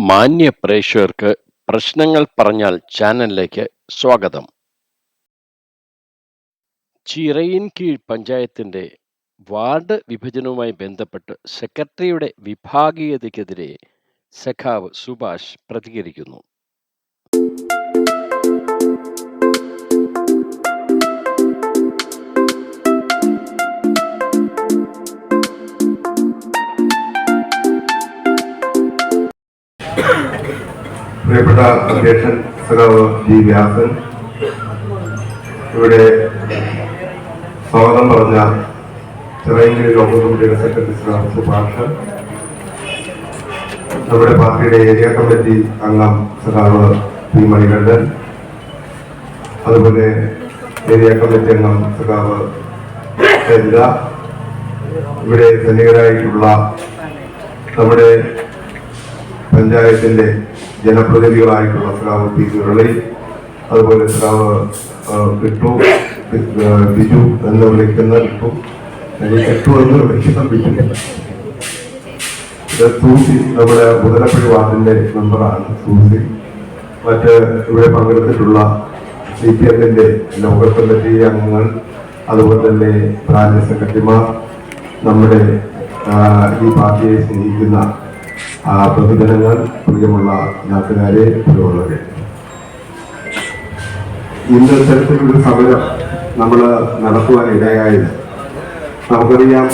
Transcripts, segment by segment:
മാന്യ പ്രേക്ഷകർക്ക് പ്രശ്നങ്ങൾ പറഞ്ഞാൽ ചാനലിലേക്ക് സ്വാഗതം. ചിറയിൻകീഴ് പഞ്ചായത്തിന്റെ വാർഡ് വിഭജനവുമായി ബന്ധപ്പെട്ട് സെക്രട്ടറിയുടെ വിഭാഗീയതയ്ക്കെതിരെ സഖാവ് സുഭാഷ് പ്രതികരിക്കുന്നു. പ്രിയപ്പെട്ട അധ്യക്ഷൻ സഖാവ് ജി വ്യാസൻ ഇവിടെ സ്വാഗതം പറഞ്ഞ ചെറിയ ലോക്കൽ കമ്മിറ്റിയുടെ സെക്രട്ടറി സഖാവ് സുഭാഷ് നമ്മുടെ പാർട്ടിയുടെ ഏരിയ കമ്മിറ്റി അംഗം സഖാവ് പി മണികണ്ഠൻ അതുപോലെ ഏരിയ കമ്മിറ്റി അംഗം സഖാവ് ഇവിടെ സന്നിഹിതരായിട്ടുള്ള നമ്മുടെ പഞ്ചായത്തിന്റെ ജനപ്രതിനിധികളായിട്ടുള്ള സ്രാവ് പി മുരളി അതുപോലെ സ്രാവ് കിട്ടു ബിജു എന്ന് വിളിക്കുന്ന കിട്ടു കിട്ടു എന്ന് വിളിക്കുന്ന ബിജു. സൂസി നമ്മുടെ മുതലപ്പള്ളി വാർഡിന്റെ മെമ്പറാണ് സൂസി മറ്റ് ഇവിടെ പങ്കെടുത്തിട്ടുള്ള സി പി എമ്മിന്റെ ലോക്കൽ കമ്മിറ്റി അംഗങ്ങൾ അതുപോലെ തന്നെ ബ്രാഞ്ച് സെക്രട്ടറിമാർ നമ്മുടെ ഈ പാർട്ടിയെ സ്നേഹിക്കുന്ന ആ, പൊതുജനങ്ങൾ പ്രിയമുള്ള നാട്ടുകാരെ പ്രിയമുള്ളവരെ. ഇന്ന് ഇത്തരത്തിലൊരു സമരം നമ്മൾ നടത്തുവാൻ ഇടയായത്. നമുക്കറിയാം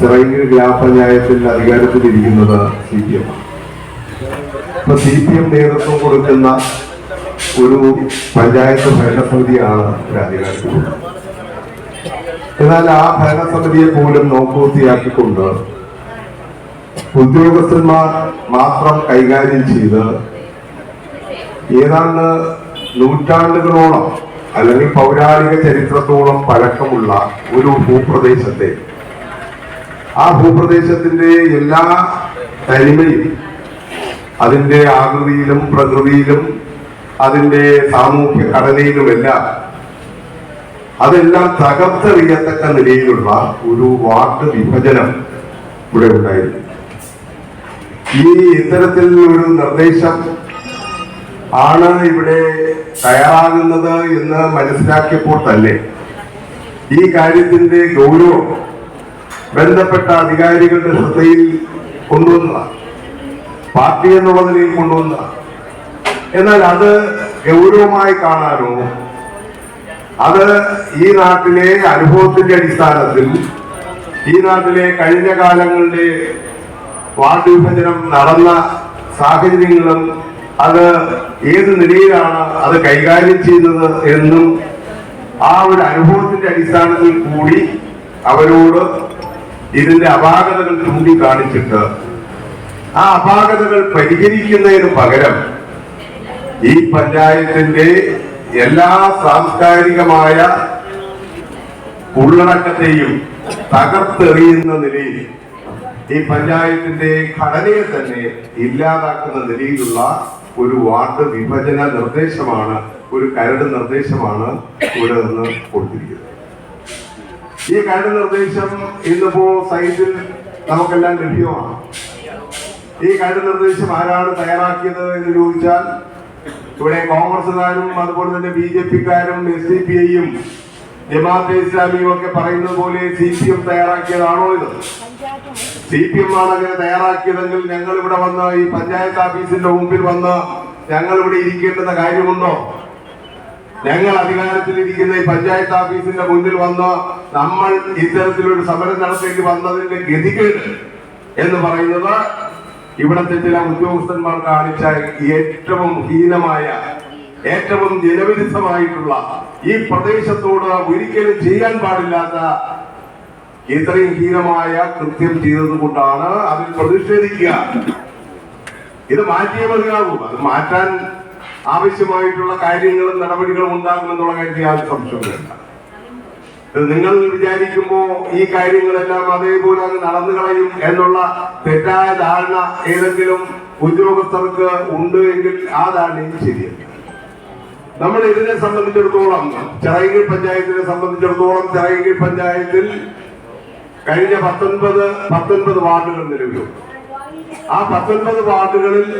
ചിറങ്ങീർ ഗ്രാമപഞ്ചായത്തിൽ അധികാരത്തിലിരിക്കുന്നത് സി പി എം ഇപ്പൊ സി പി എം നേതൃത്വം കൊടുക്കുന്ന ഒരു പഞ്ചായത്ത് ഭരണസമിതിയാണ് അധികാരത്തിലുള്ളത്. എന്നാൽ ആ ഭരണസമിതിയെ പോലും നോക്കൂത്തിയാക്കിക്കൊണ്ട് ഉദ്യോഗസ്ഥന്മാർ മാത്രം കൈകാര്യം ചെയ്ത് ഏതാണ്ട് നൂറ്റാണ്ടുകളോളം അല്ലെങ്കിൽ പൗരാണിക ചരിത്രത്തോളം പഴക്കമുള്ള ഒരു ഭൂപ്രദേശത്തെ. ആ ഭൂപ്രദേശത്തിന്റെ എല്ലാ തനിമയും അതിന്റെ ആകൃതിയിലും പ്രകൃതിയിലും അതിന്റെ സാമൂഹ്യ ഘടനയിലുമെല്ലാം അതെല്ലാം തകർത്തെറിയത്തക്ക നിലയിലുള്ള ഒരു വാർഡ് വിഭജനം ഇവിടെ ഉണ്ടായിരുന്നു. ഈ ഇത്തരത്തിൽ ഒരു നിർദ്ദേശം ആണ് ഇവിടെ തയ്യാറാകുന്നത് എന്ന് മനസ്സിലാക്കിയപ്പോൾ തന്നെ ഈ കാര്യത്തിന്റെ ഗൗരവം ബന്ധപ്പെട്ട അധികാരികളുടെ ശ്രദ്ധയിൽ കൊണ്ടുവന്ന പാർട്ടി എന്നുള്ള നിലയിൽ കൊണ്ടുവന്ന എന്നാൽ അത് ഗൗരവമായി കാണാനോ അത് ഈ നാട്ടിലെ അനുഭവത്തിന്റെ അടിസ്ഥാനത്തിൽ ഈ നാട്ടിലെ കഴിഞ്ഞ കാലങ്ങളുടെ വാർഡ് വിഭജനം നടന്ന സാഹചര്യങ്ങളും അത് ഏത് നിലയിലാണ് അത് കൈകാര്യം ചെയ്തത് എന്നും ആ ഒരു അനുഭവത്തിന്റെ അടിസ്ഥാനത്തിൽ കൂടി അവരോട് ഇതിന്റെ അപാകതകൾ ചൂണ്ടിക്കാണിച്ചിട്ട് ആ അപാകതകൾ പരിഹരിക്കുന്നതിന് പകരം ഈ പഞ്ചായത്തിന്റെ എല്ലാ സാംസ്കാരികമായ ഉള്ളടക്കത്തെയും തകർത്തെറിയുന്ന നിലയിൽ ഈ പഞ്ചായത്തിന്റെ ഘടനയെ തന്നെ ഇല്ലാതാക്കുന്ന നിലയിലുള്ള ഒരു വാർഡ് വിഭജന നിർദ്ദേശമാണ് ഒരു കരട് നിർദ്ദേശമാണ് ഇവിടെ നിന്ന് കൊടുത്തിരിക്കുന്നത്. ഈ കരട് നിർദ്ദേശം ഇന്നിപ്പോ സൈറ്റിൽ നമുക്കെല്ലാം ലഭ്യമാണ്. ഈ കരട് നിർദ്ദേശം ആരാണ് തയ്യാറാക്കിയത് എന്ന് ചോദിച്ചാൽ ഇവിടെ കോൺഗ്രസുകാരും അതുപോലെ തന്നെ ബി ജെ പിക്കാരും എസ് ഡി പി ഐയും ജമാഅത്തെ ഇസ്ലാമിയും ഒക്കെ പറയുന്നത് പോലെ സി പി എം തയ്യാറാക്കിയതാണോ ഇത് സി പി എം ആണ് അങ്ങനെ തയ്യാറാക്കിയതെങ്കിൽ ഞങ്ങൾ ഇവിടെ വന്ന് ഈ പഞ്ചായത്ത് ഓഫീസിന്റെ മുമ്പിൽ വന്ന് ഞങ്ങൾ ഇവിടെ ഇരിക്കേണ്ടുന്ന കാര്യമുണ്ടോ? ഞങ്ങൾ അധികാരത്തിലിരിക്കുന്ന ഈ പഞ്ചായത്ത് ഓഫീസിന്റെ മുന്നിൽ വന്ന് നമ്മൾ ഇത്തരത്തിലൊരു സമരം നടത്തേണ്ടി വന്നതിന്റെ ഗതികേട് എന്ന് പറയുന്നത് ഇവിടത്തെ ചില ഉദ്യോഗസ്ഥന്മാർ കാണിച്ച ഏറ്റവും ഹീനമായ ഏറ്റവും ജനവിരുദ്ധമായിട്ടുള്ള ഈ പ്രദേശത്തോട് ഒരിക്കലും ചെയ്യാൻ പാടില്ലാത്ത ഇത്രയും ഹീനമായ കൃത്യം ചെയ്തത് കൊണ്ടാണ് അതിൽ പ്രതിഷേധിക്കുക. ഇത് മാറ്റിയേ മതിയാകൂ. അത് മാറ്റാൻ ആവശ്യമായിട്ടുള്ള കാര്യങ്ങളും നടപടികളും ഉണ്ടാകുമെന്നുള്ള കാര്യത്തിൽ യാതൊരു സംശയം ഇത് നിങ്ങൾ വിചാരിക്കുമ്പോ ഈ കാര്യങ്ങളെല്ലാം അതേപോലെ അങ്ങ് നടന്നു കളയും എന്നുള്ള തെറ്റായ ധാരണ ഏതെങ്കിലും ഉദ്യോഗസ്ഥർക്ക് ഉണ്ട് എങ്കിൽ ആ ധാരണയും ശരിയല്ല. നമ്മൾ ഇതിനെ സംബന്ധിച്ചിടത്തോളം ചിറയിൽ പഞ്ചായത്തിനെ സംബന്ധിച്ചിടത്തോളം ചിറയിൽ പഞ്ചായത്തിൽ കഴിഞ്ഞ പത്തൊൻപത് പത്തൊൻപത് വാർഡുകൾ നിലവിലു ആ പത്തൊൻപത് വാർഡുകളിൽ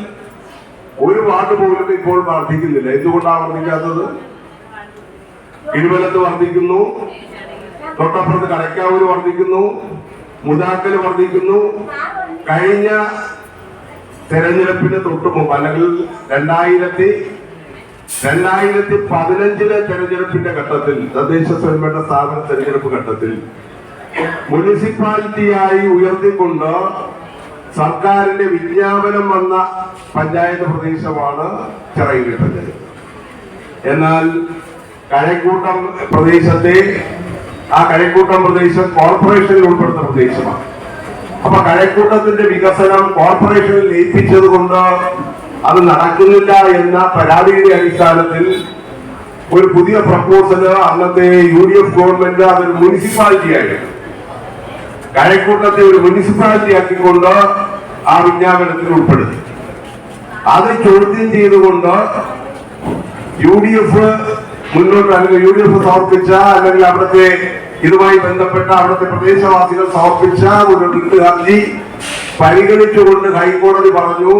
ഒരു വാർഡ് പോലും ഇപ്പോൾ വർദ്ധിക്കുന്നില്ല. എന്തുകൊണ്ടാണ് വർദ്ധിക്കാത്തത്? ഇരുവലത്ത് വർദ്ധിക്കുന്നു. തൊട്ടപ്പുറത്ത് കടക്കാവൂര് വർദ്ധിക്കുന്നു. മുതാക്കൽ വർദ്ധിക്കുന്നു. കഴിഞ്ഞ തെരഞ്ഞെടുപ്പിന് തൊട്ട് മുമ്പ് അല്ലെങ്കിൽ രണ്ടായിരത്തി രണ്ടായിരത്തി പതിനഞ്ചിലെ തെരഞ്ഞെടുപ്പിന്റെ ഘട്ടത്തിൽ തദ്ദേശ സ്വയംഭരണ സ്ഥാപന തെരഞ്ഞെടുപ്പ് ഘട്ടത്തിൽ മുനിസിപ്പാലിറ്റിയായി ഉയർത്തിക്കൊണ്ട് സർക്കാരിന്റെ വിജ്ഞാപനം വന്ന പഞ്ചായത്ത് പ്രദേശമാണ് ചിറയിലെ പഞ്ചായത്ത് എന്നാൽ കഴക്കൂട്ടം പ്രദേശത്തെ ആ കഴക്കൂട്ടം പ്രദേശം കോർപ്പറേഷനിൽ ഉൾപ്പെടുന്ന പ്രദേശമാണ്. അപ്പൊ കഴക്കൂട്ടത്തിന്റെ വികസനം കോർപ്പറേഷനിൽ ലയിപ്പിച്ചത് കൊണ്ട് അത് നടക്കുന്നില്ല എന്ന പരാതിയുടെ അടിസ്ഥാനത്തിൽ ഒരു പുതിയ പ്രപ്പോസൽ അന്നത്തെ യു ഡി എഫ് ഗവൺമെന്റ് അതൊരു മുനിസിപ്പാലിറ്റി ആയിരുന്നു കഴക്കൂട്ടത്തെ ഒരു മുനിസിപ്പാലിറ്റി ആക്കിക്കൊണ്ട് ആ വിജ്ഞാപനത്തിൽ ഉൾപ്പെടുത്തി. അത് ചോദ്യം ചെയ്തുകൊണ്ട് യു ഡി എഫ് മുന്നോട്ട് അല്ലെങ്കിൽ യു ഡി എഫ് സമർപ്പിച്ച അല്ലെങ്കിൽ അവിടുത്തെ ഇതുമായി ബന്ധപ്പെട്ട അവിടുത്തെ പ്രദേശവാസികൾ സമർപ്പിച്ച ഒരു റിട്ട് ഹർജി പരിഗണിച്ചുകൊണ്ട് ഹൈക്കോടതി പറഞ്ഞു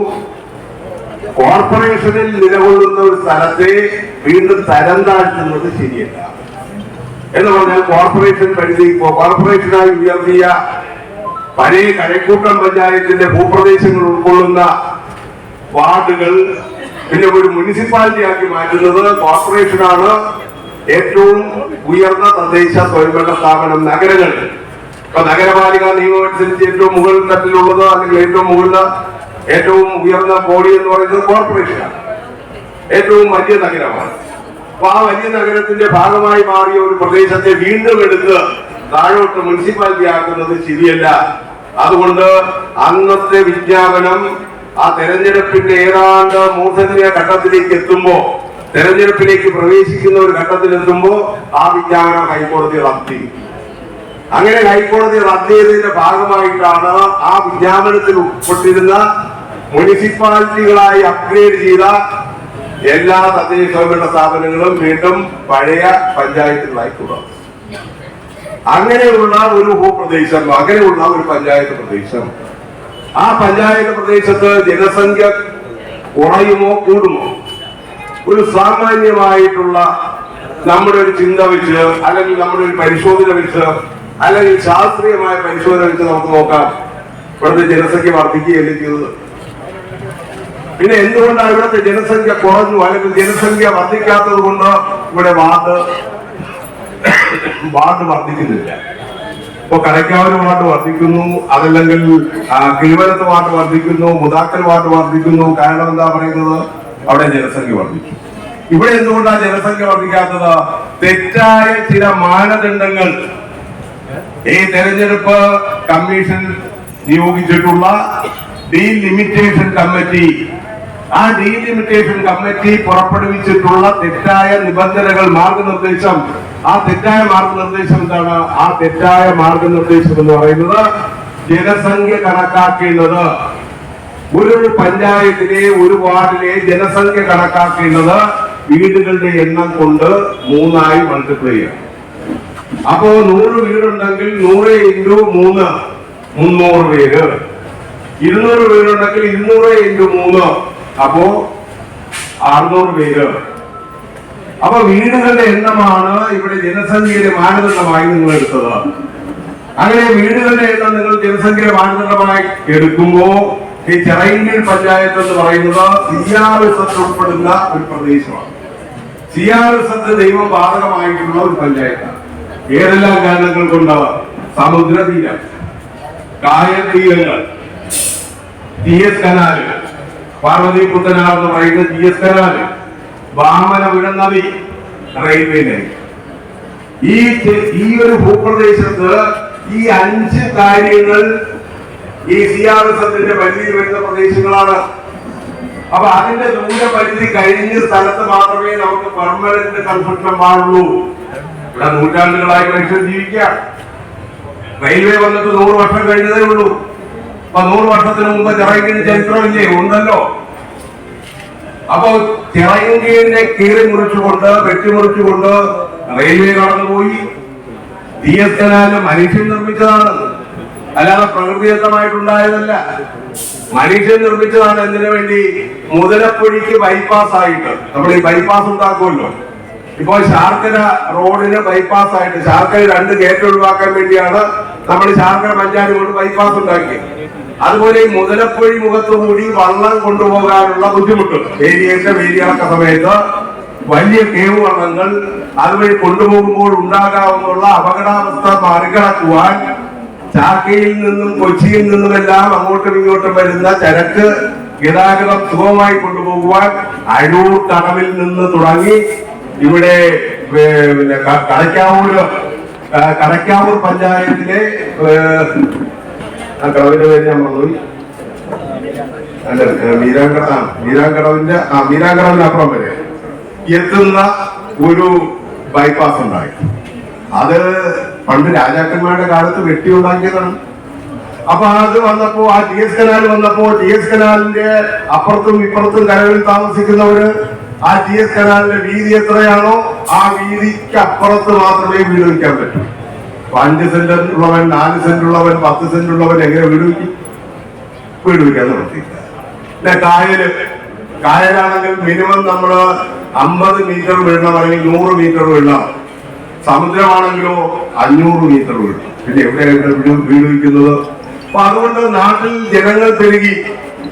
കോർപ്പറേഷനിൽ നിലകൊള്ളുന്ന ഒരു സ്ഥലത്തെ വീണ്ടും തരം താഴ്ത്തുന്നത് ശരിയല്ല. എന്ന് പറഞ്ഞാൽ കോർപ്പറേഷൻ പരിധി കോർപ്പറേഷനായി ഉയർത്തിയ പഴയ കരക്കൂട്ടം പഞ്ചായത്തിന്റെ ഭൂപ്രദേശങ്ങൾ ഉൾക്കൊള്ളുന്ന വാർഡുകൾ പിന്നെ ഒരു മുനിസിപ്പാലിറ്റി ആക്കി മാറ്റുന്നത് കോർപ്പറേഷനാണ് ഏറ്റവും ഉയർന്ന തദ്ദേശ സ്വയംഭരണ സ്ഥാപനം നഗരങ്ങൾ. ഇപ്പൊ നഗരപാലിക നിയമം അനുസരിച്ച് ഏറ്റവും മുകളിൽ തട്ടിലുള്ളത് അല്ലെങ്കിൽ ഏറ്റവും മുകളിൽ ഏറ്റവും ഉയർന്ന ബോഡി എന്ന് പറയുന്നത് കോർപ്പറേഷനാണ് ഏറ്റവും വലിയ നഗരമാണ്. അപ്പൊ ആ വലിയ നഗരത്തിന്റെ ഭാഗമായി മാറിയ ഒരു പ്രദേശത്തെ വീണ്ടും എടുത്ത് താഴോട്ട് മുനിസിപ്പാലിറ്റി ആക്കുന്നത് ശരിയല്ല. അതുകൊണ്ട് അന്നത്തെ വിജ്ഞാപനം ആ തെരഞ്ഞെടുപ്പിന്റെ ഏതാണ്ട് മൂർധന്യ ഘട്ടത്തിലേക്ക് എത്തുമ്പോ തെരഞ്ഞെടുപ്പിലേക്ക് പ്രവേശിക്കുന്ന ഒരു ഘട്ടത്തിൽ എത്തുമ്പോ ആ വിജ്ഞാപനം ഹൈക്കോടതി റദ്ദി അങ്ങനെ ഹൈക്കോടതി റദ്ദ് ചെയ്തതിന്റെ ഭാഗമായിട്ടാണ് ആ വിജ്ഞാപനത്തിൽ ഉൾപ്പെട്ടിരുന്ന മുനിസിപ്പാലിറ്റികളായി അപ്ഗ്രേഡ് ചെയ്ത എല്ലാ തദ്ദേശ സ്വയംഭരണ സ്ഥാപനങ്ങളും വീണ്ടും പഴയ പഞ്ചായത്തുകളായി തുടർന്നു. അങ്ങനെയുള്ള ഒരു ഭൂപ്രദേശം അങ്ങനെയുള്ള ഒരു പഞ്ചായത്ത് പ്രദേശം. ആ പഞ്ചായത്ത് പ്രദേശത്ത് ജനസംഖ്യ കുറയുമോ കൂടുമോ? ഒരു സാമാന്യമായിട്ടുള്ള നമ്മുടെ ഒരു ചിന്ത വെച്ച് അല്ലെങ്കിൽ നമ്മുടെ ഒരു പരിശോധന വെച്ച് അല്ലെങ്കിൽ ശാസ്ത്രീയമായ പരിശോധന വെച്ച് നമുക്ക് നോക്കാം. ഇവിടുത്തെ ജനസംഖ്യ വർദ്ധിക്കുകയല്ലേ ചെയ്തത് പിന്നെ എന്തുകൊണ്ടാണ് ഇവിടുത്തെ ജനസംഖ്യ കുറഞ്ഞു? അല്ലെങ്കിൽ ജനസംഖ്യ വർദ്ധിക്കാത്തത് കൊണ്ട് ഇവിടെ വാർഡ് വാർഡ് വർദ്ധിക്കുന്നില്ല? ഇപ്പൊ കടയ്ക്കാവിന് വാർഡ് വർദ്ധിക്കുന്നു. അതല്ലെങ്കിൽ കിഴുവനത്ത് വാർഡ് വർദ്ധിക്കുന്നു. മുതാക്കൽ വാർഡ് വർദ്ധിക്കുന്നു. കാരണം എന്താ പറയുന്നത്? അവിടെ ജനസംഖ്യ വർദ്ധിക്കും. ഇവിടെ എന്തുകൊണ്ടാണ് ജനസംഖ്യ വർദ്ധിക്കാത്തത്? തെറ്റായ ചില മാനദണ്ഡങ്ങൾ. ഈ തെരഞ്ഞെടുപ്പ് കമ്മീഷൻ നിയോഗിച്ചിട്ടുള്ള ഡീലിമിറ്റേഷൻ കമ്മിറ്റി ആ ഡീലിമിറ്റേഷൻ കമ്മിറ്റി പുറപ്പെടുവിച്ചിട്ടുള്ള തെറ്റായ നിബന്ധനകൾ മാർഗനിർദ്ദേശം. ആ തെറ്റായ മാർഗനിർദ്ദേശം എന്താണ്? ആ തെറ്റായ മാർഗനിർദ്ദേശം എന്ന് പറയുന്നത് ജനസംഖ്യ കണക്കാക്കേണ്ടത്. ഒരു പഞ്ചായത്തിലെ ഒരു വാർഡിലെ ജനസംഖ്യ കണക്കാക്കേണ്ടത് വീടുകളുടെ എണ്ണം കൊണ്ട് മൂന്നായി മൾട്ടിപ്ലൈ ചെയ്യാം. അപ്പോ നൂറ് വീടുണ്ടെങ്കിൽ നൂറ് ഇന്റു മൂന്ന് മുന്നൂറ് പേര്. ഇരുന്നൂറ് വീടുണ്ടെങ്കിൽ ഇരുന്നൂറ് ഇന്റു മൂന്ന് അപ്പോ അറുന്നൂറ് പേര്. അപ്പൊ വീടുകളുടെ എണ്ണമാണ് ഇവിടെ ജനസംഖ്യയുടെ മാനദണ്ഡമായി നിങ്ങൾ എടുത്തത്. അങ്ങനെ വീടുകളുടെ എണ്ണം നിങ്ങൾ ജനസംഖ്യയുടെ മാനദണ്ഡമായി എടുക്കുമ്പോ ഈ ചെറൈൻഡിൽ പഞ്ചായത്ത് എന്ന് പറയുന്നത് സി ആർ എസ് എസ് ഉൾപ്പെടുന്ന ഒരു പ്രദേശമാണ്. സി ആർ എസ് എസ് ദൈവം ബാധകമായിട്ടുള്ള ഒരു പഞ്ചായത്താണ്. ഏതെല്ലാം കാരണങ്ങൾ കൊണ്ട്? സമുദ്രതീരം കായതീരങ്ങൾ T S canal Parvathy Puthanar എന്ന് ജി എസ് കനാല് വാമന നദി റെയിൽവേ ഈ ഈ ഒരു ഭൂപ്രദേശത്ത് ഈ അഞ്ച് കാര്യങ്ങൾ ഈ സി ആർ എസ് എഫിന്റെ പരിധിയിൽ വരുന്ന പ്രദേശങ്ങളാണ്. അപ്പൊ അതിന്റെ ദൂരപരിധി കഴിഞ്ഞ സ്ഥലത്ത് മാത്രമേ നമുക്ക് പെർമനന്റ് കൺസ്ട്രക്ഷൻ പാടുള്ളൂ ഇവിടെ നൂറ്റാണ്ടുകളായി മനുഷ്യൻ ജീവിക്കാം റെയിൽവേ വന്നിട്ട് നൂറ് വർഷം കഴിഞ്ഞതേ ഉള്ളൂ. അപ്പൊ നൂറ് വർഷത്തിന് മുമ്പ് ചിറകിന് ചരിത്രമില്ലേ? ഉണ്ടല്ലോ. അപ്പോ ചിറയങ്കീഴിനെ കീറി മുറിച്ചുകൊണ്ട് വെട്ടിമുറിച്ചുകൊണ്ട് റെയിൽവേ കടന്നുപോയി. ഡി എസ് കനാല് മനുഷ്യൻ നിർമ്മിച്ചതാണ്. അല്ലാതെ പ്രകൃതിദത്തമായിട്ടുണ്ടായതല്ല. മനുഷ്യൻ നിർമ്മിച്ചതാണ് എന്തിനു വേണ്ടി? മുതലപ്പൊഴിക്ക് ബൈപ്പാസ് ആയിട്ട്. നമ്മൾ ഈ ബൈപ്പാസ് ഉണ്ടാക്കുമല്ലോ. ഇപ്പോൾ ശാർക്കര റോഡിന് ബൈപ്പാസ് ആയിട്ട്. ശാർക്കര രണ്ട് ഗേറ്റ് ഒഴിവാക്കാൻ വേണ്ടിയാണ് നമ്മൾ ചാർക്കര പഞ്ചായത്ത് കൊണ്ട് ബൈപ്പാസ് ഉണ്ടാക്കി അതുപോലെ ഈ മുതലപ്പൊഴി മുഖത്തു കൂടി വള്ളം കൊണ്ടുപോകാനുള്ള ബുദ്ധിമുട്ട്. വേലിയേറ്റ വേലിയിറക്ക സമയത്ത് വലിയ കേവ് വള്ളങ്ങൾ അതുവഴി കൊണ്ടുപോകുമ്പോൾ ഉണ്ടാകാവുന്ന അപകടാവസ്ഥ മറികടക്കുവാൻ ചാക്കയിൽ നിന്നും കൊച്ചിയിൽ നിന്നുമെല്ലാം അങ്ങോട്ടും ഇങ്ങോട്ടും വരുന്ന ചരക്ക് ഗതാഗതം സുഗമമായി കൊണ്ടുപോകുവാൻ അഴൂർ കടവിൽ നിന്ന് തുടങ്ങി ഇവിടെ പിന്നെ ക- കടയ്ക്കാവൂര് ആ, പഞ്ചായത്തിലെ ആ കടവിന്റെ പേര് ഞാൻ മറന്നുപോയി. അല്ല മീരാങ്കട ആ മീരാങ്കടവിന്റെ ആ മീരാങ്കടവിന്റെ അപ്പുറം വരെ എത്തുന്ന ഒരു ബൈപ്പാസ് ഉണ്ടായി. അത് പണ്ട് രാജാക്കന്മാരുടെ കാലത്ത് വെട്ടി ഉണ്ടാക്കിയതാണ് അപ്പൊ അത് വന്നപ്പോ ആ ടി എസ് കനാൽ വന്നപ്പോ ടി എസ് കനാലിന്റെ അപ്പുറത്തും ഇപ്പുറത്തും കരകളിൽ താമസിക്കുന്നവര് ആ ടി എസ് കനാലിന്റെ വീതി എത്രയാണോ ആ വീതിക്ക് അപ്പുറത്ത് മാത്രമേ വീട് വയ്ക്കാൻ പറ്റൂ. അഞ്ച് സെന്റ് ഉള്ളവൻ നാല് സെന്റ് ഉള്ളവൻ പത്ത് സെന്റ് ഉള്ളവൻ എങ്ങനെ വീട് വയ്ക്കും? വീട് വയ്ക്കാൻ നിർത്തിയില്ല കായൽ. കായലാണെങ്കിൽ മിനിമം നമ്മൾ അമ്പത് മീറ്റർ വീഴണം അല്ലെങ്കിൽ നൂറ് മീറ്റർ വീഴണം. സമുദ്രമാണെങ്കിലോ അഞ്ഞൂറ് മീറ്റർ വീഴും പിന്നെ എവിടെയാണ് വീട് വീട് വയ്ക്കുന്നത്? അപ്പൊ അതുകൊണ്ട് നാട്ടിൽ ജനങ്ങൾ പെരുകി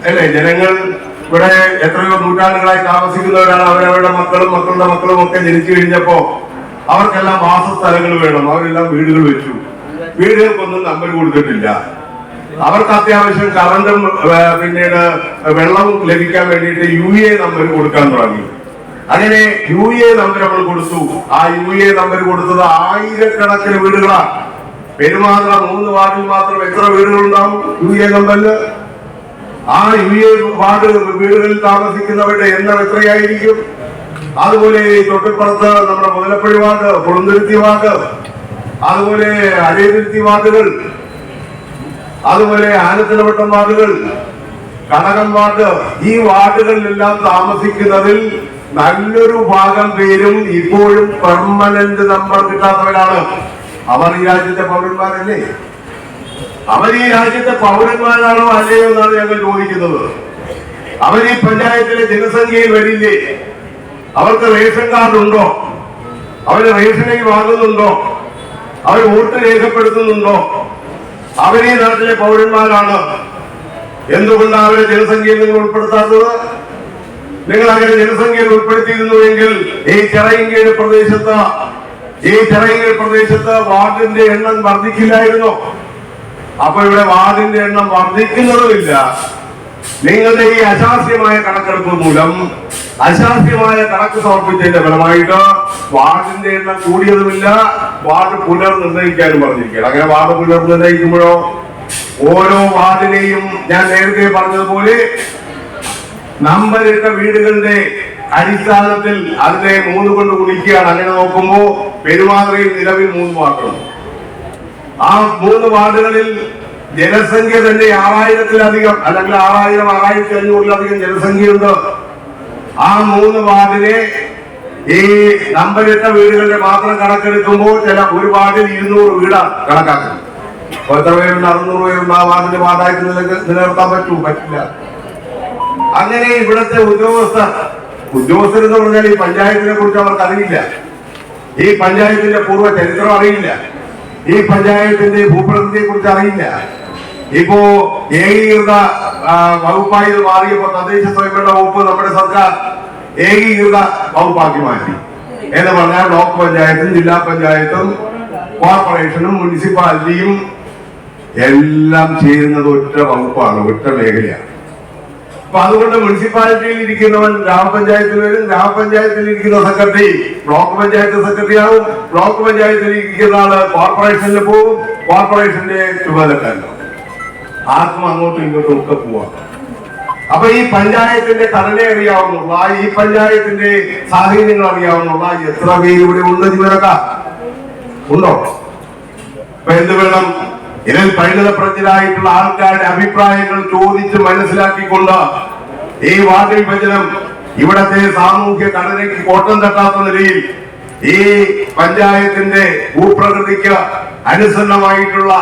അല്ലെ? ജനങ്ങൾ ഇവിടെ എത്രയോ നൂറ്റാണ്ടുകളായി താമസിക്കുന്നവരാണ് അവരവരുടെ മക്കളും മക്കളുടെ മക്കളും ഒക്കെ ജനിച്ചു കഴിഞ്ഞപ്പോ അവർക്കെല്ലാം വാസസ്ഥലങ്ങൾ വേണം. അവരെല്ലാം വീടുകൾ വെച്ചു. വീടുകൾക്കൊന്നും നമ്പർ കൊടുത്തിട്ടില്ല. അവർക്ക് അത്യാവശ്യം കറണ്ടും പിന്നീട് വെള്ളവും ലഭിക്കാൻ വേണ്ടിയിട്ട് യു എ നമ്പർ കൊടുക്കാൻ തുടങ്ങി. അങ്ങനെ യു എ നമ്പർ നമ്മൾ കൊടുത്തു. ആ യു എ നമ്പർ കൊടുത്തത് ആയിരക്കണക്കിന് വീടുകളാണ്. പെരുമാത്ര മൂന്ന് വാർഡിൽ മാത്രം എത്ര വീടുകളുണ്ടാവും യു എ നമ്പറിൽ? ആ യു എ വാർഡ് വീടുകളിൽ താമസിക്കുന്നവരുടെ എണ്ണം എത്രയായിരിക്കും? അതുപോലെ തൊട്ടിപ്പുറത്ത് നമ്മുടെ മുതലപ്പള്ളി വാർഡ് കുളന്തുരുത്തി വാർഡ് അതുപോലെ അരയതുരുത്തി വാർഡുകൾ അതുപോലെ ആനത്തിലവട്ടം വാർഡുകൾ കടകം വാർഡ് ഈ വാർഡുകളിലെല്ലാം താമസിക്കുന്നതിൽ നല്ലൊരു ഭാഗം പേരും ഇപ്പോഴും പെർമനന്റ് നമ്പർ കിട്ടാത്തവരാണ്. അവർ ഈ രാജ്യത്തെ പൗരന്മാരല്ലേ? അവർ ഈ രാജ്യത്തെ പൗരന്മാരാണോ അല്ലയോ എന്നാണ് ഞങ്ങൾ ചോദിക്കുന്നത്. അവർ ഈ പഞ്ചായത്തിലെ ജനസംഖ്യയിൽ വരില്ലേ? അവർക്ക് റേഷൻ കാർഡ് ഉണ്ടോ അവർ റേഷനിൽ വാങ്ങുന്നുണ്ടോ? അവർ വോട്ട് രേഖപ്പെടുത്തുന്നുണ്ടോ? അവർ ഈ നാട്ടിലെ പൗരന്മാരാണ്. എന്തുകൊണ്ടാണ് അവരെ ജനസംഖ്യയിൽ നിങ്ങൾ ഉൾപ്പെടുത്താത്തത്? നിങ്ങൾ അങ്ങനെ ജനസംഖ്യയിൽ ഉൾപ്പെടുത്തിയിരുന്നുവെങ്കിൽ ഈ ചിറയങ്കീഴ് പ്രദേശത്ത് ഈ ചിറയങ്കീഴ് പ്രദേശത്ത് വാർഡിന്റെ എണ്ണം വർദ്ധിക്കില്ലായിരുന്നോ? അപ്പൊ ഇവിടെ വാർഡിന്റെ എണ്ണം വർദ്ധിക്കുന്നതുമില്ല. നിങ്ങളുടെ ഈ അശാസ്യമായ കണക്കെടുപ്പ് മൂലം അശാസ്യമായ കണക്ക് സമർപ്പിച്ചതിന്റെ ഫലമായിട്ട് വാർഡിന്റെ എണ്ണം കൂടിയതുമില്ല. വാർഡ് പുനർനിർണയിക്കാനും പറഞ്ഞിരിക്കുകയാണ്. അങ്ങനെ വാർഡ് പുനർനിർണയിക്കുമ്പോഴോ ഓരോ വാർഡിനെയും ഞാൻ നേരത്തെ പറഞ്ഞതുപോലെ നമ്പരിട്ട വീടുകളുടെ അടിസ്ഥാനത്തിൽ അതിനെ മൂന്ന് കൊണ്ട് ഗുണിക്കുകയാണ്. അങ്ങനെ നോക്കുമ്പോ പെരുമാത്രയിൽ നിലവിൽ മൂന്ന് വാർഡുണ്ട്. ആ മൂന്ന് വാർഡുകളിൽ ജനസംഖ്യ തന്നെ ആറായിരത്തിലധികം അല്ലെങ്കിൽ ആറായിരം ആറായിരത്തി അഞ്ഞൂറിലധികം ജനസംഖ്യയുണ്ട്. ആ മൂന്ന് വാർഡിനെ ഈ നമ്പരിട്ട വീടുകളുടെ മാത്രം കണക്കെടുക്കുമ്പോൾ ചില ഒരു വാർഡിൽ ഇരുന്നൂറ് വീടാണ് കണക്കാക്കുന്നത്. എത്ര പേരുണ്ട്? അറുന്നൂറ് പേരുണ്ട് ആ വാർഡിന്റെ വാർഡായിട്ട് നിലനിർത്താൻ പറ്റൂ? പറ്റില്ല. അങ്ങനെ ഇവിടുത്തെ ഉദ്യോഗസ്ഥർ ഉദ്യോഗസ്ഥർ എന്ന് പറഞ്ഞാൽ ഈ പഞ്ചായത്തിനെ കുറിച്ച് അവർക്ക് അറിയില്ല. ഈ പഞ്ചായത്തിന്റെ പൂർവ ചരിത്രം അറിയില്ല. ഈ പഞ്ചായത്തിന്റെ ഭൂപ്രകൃതിയെ കുറിച്ച് അറിയില്ല. ഇപ്പോ ഏകീകൃത വകുപ്പായി മാറിയപ്പോ തദ്ദേശ സ്വയംഭരണ വകുപ്പ് നമ്മുടെ സർക്കാർ ഏകീകൃത വകുപ്പാക്കി മാറ്റി. എന്ന് പറഞ്ഞാൽ ബ്ലോക്ക് പഞ്ചായത്തും ജില്ലാ പഞ്ചായത്തും കോർപ്പറേഷനും മുനിസിപ്പാലിറ്റിയും എല്ലാം ചെയ്യുന്നത് ഒറ്റ വകുപ്പാണ് ഒറ്റ മേഖലയാണ്. അപ്പൊ അതുകൊണ്ട് മുനിസിപ്പാലിറ്റിയിൽ ഇരിക്കുന്നവൻ ഗ്രാമപഞ്ചായത്തിൽ വരും. ഗ്രാമപഞ്ചായത്തിൽ ഇരിക്കുന്ന സെക്രട്ടറി ബ്ലോക്ക് പഞ്ചായത്ത് സെക്രട്ടറി ആവും. ബ്ലോക്ക് പഞ്ചായത്തിൽ ഇരിക്കുന്ന ആൾ കോർപ്പറേഷനിൽ പോവും. കോർപ്പറേഷന്റെ ചുമതലക്കാരനാവും ആർക്കും അങ്ങോട്ടും ഇങ്ങോട്ടും ഒക്കെ പോവാം. അപ്പൊ ഈ പഞ്ചായത്തിന്റെ ഘടന അറിയാവുന്നുള്ള. ഈ പഞ്ചായത്തിന്റെ സാഹചര്യങ്ങൾ അറിയാവുന്നുള്ള. എത്ര പേര് ഇവിടെ ഉണ്ട് ജീവനക്കാർ? ഉണ്ടോ? അപ്പൊ എന്ത് വേണം? ഇതിൽ പരിണിതപ്രജ്ഞരായിട്ടുള്ള ആൾക്കാരുടെ അഭിപ്രായങ്ങൾ ചോദിച്ച് മനസ്സിലാക്കിക്കൊണ്ട് ഈ വാർഡ് വിഭജനം ഇവിടത്തെ സാമൂഹ്യ ഘടനയ്ക്ക് കോട്ടം തട്ടാത്ത നിലയിൽ ഈ പഞ്ചായത്തിന്റെ ഭൂപ്രകൃതിക്ക് അനുസരണമായിട്ടുള്ള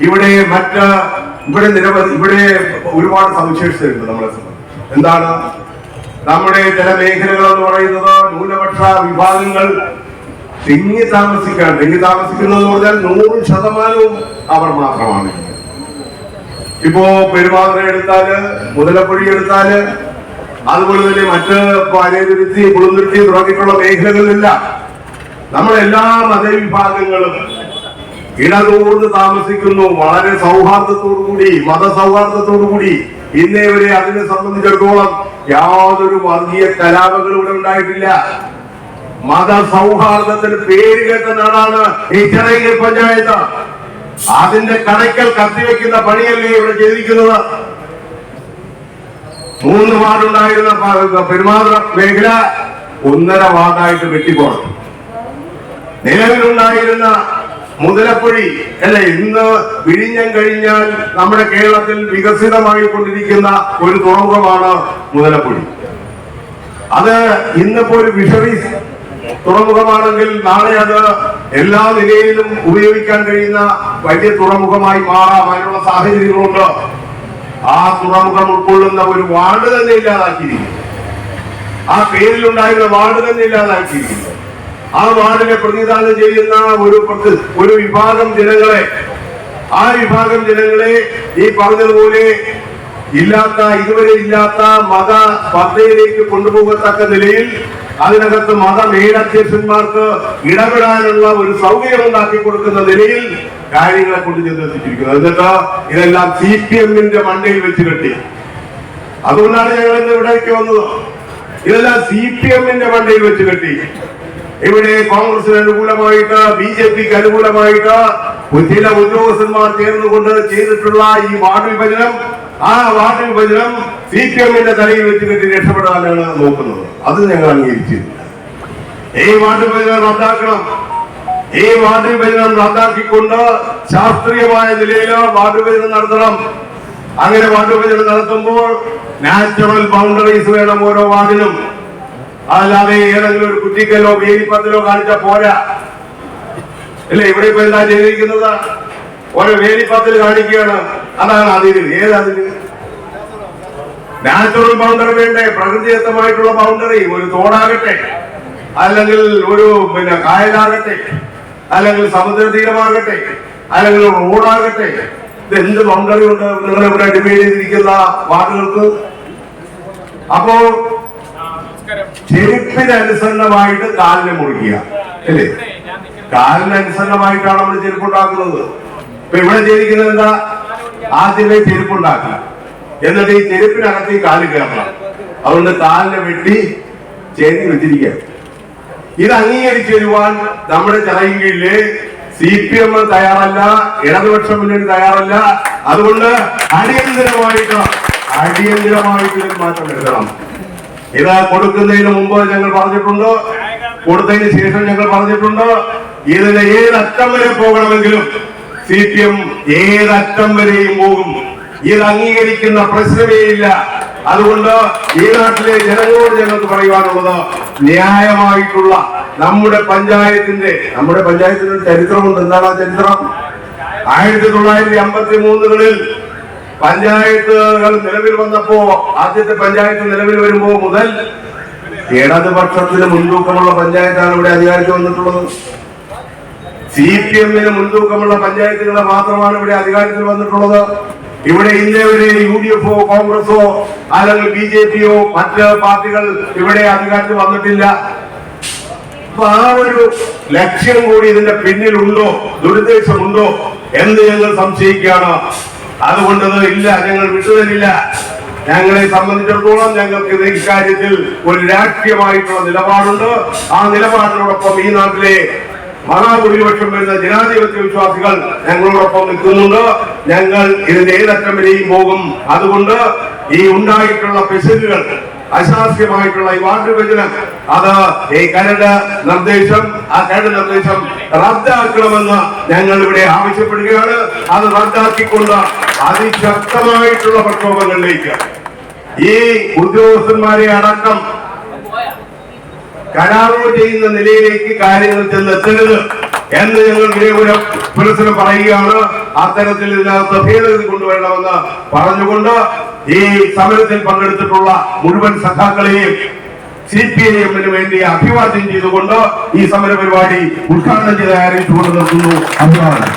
ഇവിടെ മറ്റ് ഇവിടെ നിരവധി ഇവിടെ ഒരുപാട് സവിശേഷതയുണ്ട് നമ്മുടെ എന്താണ്? നമ്മുടെ ചില മേഖലകൾ എന്ന് പറയുന്നത് ന്യൂനപക്ഷ വിഭാഗങ്ങൾ തിങ്ങി താമസിക്കാൻ തിങ്ങി താമസിക്കുന്നത് പറഞ്ഞാൽ നൂറ് ശതമാനവും അവർ മാത്രമാണ്. ഇപ്പോ പെരുമാതിര എടുത്താൽ മുതലപ്പൊഴി എടുത്താൽ അതുപോലെ തന്നെ മറ്റ് പനേതുരുത്തി കുളുന്തിരുത്തി തുടങ്ങിയിട്ടുള്ള മേഖലകളിലെല്ലാം. നമ്മളെല്ലാ മതവിഭാഗങ്ങളും ഇടതൂർന്ന് താമസിക്കുന്നു വളരെ സൗഹാർദ്ദത്തോടു കൂടി മതസൗഹാർദ്ദത്തോടു കൂടി. ഇന്നേ വരെ അതിനെ സംബന്ധിച്ചിടത്തോളം യാതൊരു വർഗീയ കലാപങ്ങളും ഇവിടെ ഉണ്ടായിട്ടില്ല. മതസൗഹാർദ്ദത്തിന് പേര് കേട്ട നാടാണ് ഈ ചെറിയ പഞ്ചായത്ത്. അതിന്റെ കണക്കൽ കത്തിവെക്കുന്ന പണിയല്ലേ ഇവിടെ ചെയ്തിരിക്കുന്നത്? മൂന്ന് വാർഡുണ്ടായിരുന്ന പെരുമാതുറ മേഖല ഒന്നര വാർഡായിട്ട് വെട്ടിപ്പോണം നിലവിലുണ്ടായിരുന്ന മുതലപ്പൊഴി അല്ലെ ഇന്ന് വിഴിഞ്ഞം കഴിഞ്ഞാൽ നമ്മുടെ കേരളത്തിൽ വികസിതമായി കൊണ്ടിരിക്കുന്ന ഒരു തുറമുഖമാണ് മുതലപ്പൊഴി. അത് ഇന്നിപ്പോ ഒരു ഫിഷറീസ് തുറമുഖമാണെങ്കിൽ നാളെ അത് എല്ലാ നിലയിലും ഉപയോഗിക്കാൻ കഴിയുന്ന വലിയ തുറമുഖമായി മാറാം. അതിനുള്ള സാഹചര്യങ്ങളുണ്ട്. ആ തുറമുഖം ഉൾക്കൊള്ളുന്ന ഒരു വാർഡ് തന്നെ ഇല്ലാതാക്കിയിരിക്കുന്നു. ആ പേരിലുണ്ടായിരുന്ന വാർഡ് തന്നെ ഇല്ലാതാക്കിയിരിക്കുന്നു. ആ വാർഡിനെ പ്രതിനിധാനം ചെയ്യുന്ന ഒരു ഒരു വിഭാഗം ജനങ്ങളെ ആ വിഭാഗം ജനങ്ങളെ ഈ പറഞ്ഞതുപോലെ ഇല്ലാത്ത ഇതുവരെ ഇല്ലാത്ത മത പദ്ധതിയിലേക്ക് കൊണ്ടുപോകത്തക്ക നിലയിൽ അതിനകത്ത് മത മേലധ്യക്ഷന്മാർക്ക് ഇടപെടാനുള്ള ഒരു സൗകര്യം ഉണ്ടാക്കി കൊടുക്കുന്ന നിലയിൽ കാര്യങ്ങളെ കൊണ്ട് ചെന്നെത്തിച്ചിരിക്കുന്നത് എന്നിട്ട് ഇതെല്ലാം സി പി എമ്മിന്റെ മണ്ടയിൽ വെച്ച് കെട്ടി. അതുകൊണ്ടാണ് ഞങ്ങൾ ഇന്ന് ഇവിടേക്ക് വന്നത്. ഇതെല്ലാം സി പി എമ്മിന്റെ മണ്ടയിൽ വെച്ച് കെട്ടി. ഇവിടെ കോൺഗ്രസിന് അനുകൂലമായിട്ട് ബി ജെ പിക്ക് അനുകൂലമായിട്ട് ചില ഉദ്യോഗസ്ഥന്മാർ ചേർന്നുകൊണ്ട് ചെയ്തിട്ടുള്ള ഈ വാർഡ് വിഭജനം ആ വാർഡ് വിഭജനം സി പി എമ്മിന്റെ തലയിൽ വെച്ചിട്ട് രക്ഷപ്പെടാനാണ് നോക്കുന്നത്. അത് ഞങ്ങൾ അംഗീകരിച്ചിരുന്നില്ല ഈ വാർഡ് വിഭജനം റദ്ദാക്കണം. ഈ വാർഡ് വിഭജനം റദ്ദാക്കിക്കൊണ്ട് ശാസ്ത്രീയമായ നിലയിൽ വാർഡ് വിഭജനം നടത്തണം. അങ്ങനെ വാർഡ് വിഭജനം നടത്തുമ്പോൾ നാച്ചുറൽ ബൗണ്ടറീസ് വേണം ഓരോ വാർഡിനും അല്ലാതെ ഏതെങ്കിലും ഒരു കുറ്റിക്കലോ വേലിപ്പത്തിലോ കാണിച്ച പോരാ. അല്ലെ? ഇവിടെ ഇപ്പൊ എന്താ ചെയ്തിരിക്കുന്നത്? ഓരോ വേലിപ്പത്തിൽ കാണിക്കുകയാണ്. അതാണ് അതിര് ഏതതിര് നാച്ചുറൽ ബൗണ്ടറി വേണ്ടേ? പ്രകൃതിദത്തമായിട്ടുള്ള ബൗണ്ടറി ഒരു തോടാകട്ടെ. അല്ലെങ്കിൽ ഒരു പിന്നെ കായലാകട്ടെ. അല്ലെങ്കിൽ സമുദ്ര തീരമാകട്ടെ. അല്ലെങ്കിൽ ഒരു റോഡാകട്ടെ. ഇത് എന്ത് ബൗണ്ടറി ഉണ്ട് നിങ്ങൾ ഇവിടെ ഡിവൈഡ് ചെയ്തിരിക്കുന്ന വാർഡുകൾക്ക് അപ്പോ ചെരുപ്പിനനുസരണമായിട്ട് കാലിനെ മുറിക്കുക അല്ലേ? കാലിനനുസരണമായിട്ടാണ് നമ്മൾ ചെരുപ്പുണ്ടാക്കുന്നത്. ഇപ്പൊ ഇവിടെ ചെയ്തിരിക്കുന്നത് എന്താ? ആദ്യമേ ചെരുപ്പുണ്ടാക്കുക. എന്നിട്ട് ഈ ചെരുപ്പിനകത്ത് ഈ കാൽ കയറണം അതുകൊണ്ട് കാലിനെ വെട്ടി ചേരി വെച്ചിരിക്കുക. ഇത് അംഗീകരിച്ചു തരുവാൻ നമ്മുടെ ചിറയിലെ സി പി എം തയ്യാറല്ല ഇടതുപക്ഷ മുന്നണി തയ്യാറല്ല. അതുകൊണ്ട് അടിയന്തരമായിട്ട് അടിയന്തരമായിട്ട് ഇതിൽ മാറ്റം വരുത്തണം. ഇത് കൊടുക്കുന്നതിന് മുമ്പ് ഞങ്ങൾ പറഞ്ഞിട്ടുണ്ട്. കൊടുത്തതിന് ശേഷം ഞങ്ങൾ പറഞ്ഞിട്ടുണ്ട്. ഇതിന് അറ്റം വരെ പോകണമെങ്കിലും സി പി എം ഏതറ്റം വരെയും പോകും. ഇത് അംഗീകരിക്കുന്ന പ്രശ്നമേ ഇല്ല. അതുകൊണ്ട് ഈ നാട്ടിലെ ജനങ്ങളോട് ഞങ്ങൾക്ക് പറയുവാനുള്ളത് ന്യായമായിട്ടുള്ള നമ്മുടെ പഞ്ചായത്തിന്റെ നമ്മുടെ പഞ്ചായത്തിന്റെ ചരിത്രമുണ്ട്. എന്താണ് ആ ചരിത്രം? ആയിരത്തി തൊള്ളായിരത്തി അമ്പത്തി മൂന്നുകളിൽ പഞ്ചായത്തുകൾ നിലവിൽ വന്നപ്പോ ആദ്യത്തെ പഞ്ചായത്ത് നിലവിൽ വരുമ്പോ മുതൽ ഇടതുപക്ഷത്തിന് മുൻതൂക്കമുള്ള പഞ്ചായത്താണ് ഇവിടെ അധികാരത്തിൽ വന്നിട്ടുള്ളത്. സി പി എമ്മിന് മുൻതൂക്കമുള്ള പഞ്ചായത്തുകളെ മാത്രമാണ് ഇവിടെ അധികാരത്തിൽ വന്നിട്ടുള്ളത്. ഇവിടെ ഇന്ത്യയുടെ യു ഡി എഫോ കോൺഗ്രസോ അല്ലെങ്കിൽ ബി ജെ പിയോ മറ്റ് പാർട്ടികൾ ഇവിടെ അധികാരത്തിൽ വന്നിട്ടില്ല. അപ്പൊ ആ ഒരു ലക്ഷ്യം കൂടി ഇതിന്റെ പിന്നിലുണ്ടോ? ദുരുദ്ദേശമുണ്ടോ? എന്ന് ഞങ്ങൾ സംശയിക്കുകയാണ്. അതുകൊണ്ട് ഇല്ല ഞങ്ങൾ വിട്ടുതരില്ല. ഞങ്ങളെ സംബന്ധിച്ചിടത്തോളം ഞങ്ങൾക്ക് ഇക്കാര്യത്തിൽ ഒരു രാഷ്ട്രീയമായിട്ടുള്ള നിലപാടുണ്ട്. ആ നിലപാടിനോടൊപ്പം ഈ നാട്ടിലെ മഹാഭൂരിപക്ഷം വരുന്ന ജനാധിപത്യ വിശ്വാസികൾ ഞങ്ങളോടൊപ്പം നിൽക്കുന്നുണ്ട്. ഞങ്ങൾ ഇതിന്റെ ഏതറ്റം വരെയും പോകും. അതുകൊണ്ട് ഈ ഉണ്ടായിട്ടുള്ള പെസിലുകൾ അശാസ്യമായിട്ടുള്ള ഈ വാർഡ് വിഭജനം അത് ഈ കരട് നിർദ്ദേശം ആ കരട് നിർദ്ദേശം റദ്ദാക്കണമെന്ന് ഞങ്ങൾ ഇവിടെ ആവശ്യപ്പെടുകയാണ്. അത് റദ്ദാക്കിക്കൊണ്ട് അതിശക്തമായിട്ടുള്ള പ്രക്ഷോഭങ്ങളിലേക്ക് ഈ ഉദ്യോഗസ്ഥന്മാരെ അടക്കം കരാറോ ചെയ്യുന്ന നിലയിലേക്ക് കാര്യങ്ങൾ ചെന്നെത്തരുത് എന്ന് ഞങ്ങൾ വിജയപുരം പുരസ്സരം പറയുകയാണ്. അത്തരത്തിൽ ഇതിനകത്ത് ഭേദഗതി കൊണ്ടുവരണമെന്ന് പറഞ്ഞുകൊണ്ട് ഈ സമരത്തിൽ പങ്കെടുത്തിട്ടുള്ള മുഴുവൻ സഖാക്കളെയും സി പി ഐ എമ്മിന് വേണ്ടി അഭിവാദ്യം ചെയ്തുകൊണ്ട് ഈ സമര പരിപാടി ഉദ്ഘാടനം ചെയ്ത് ആരംഭിച്ചുകൊണ്ട് നിർത്തുന്നു. അഭിവാദനം.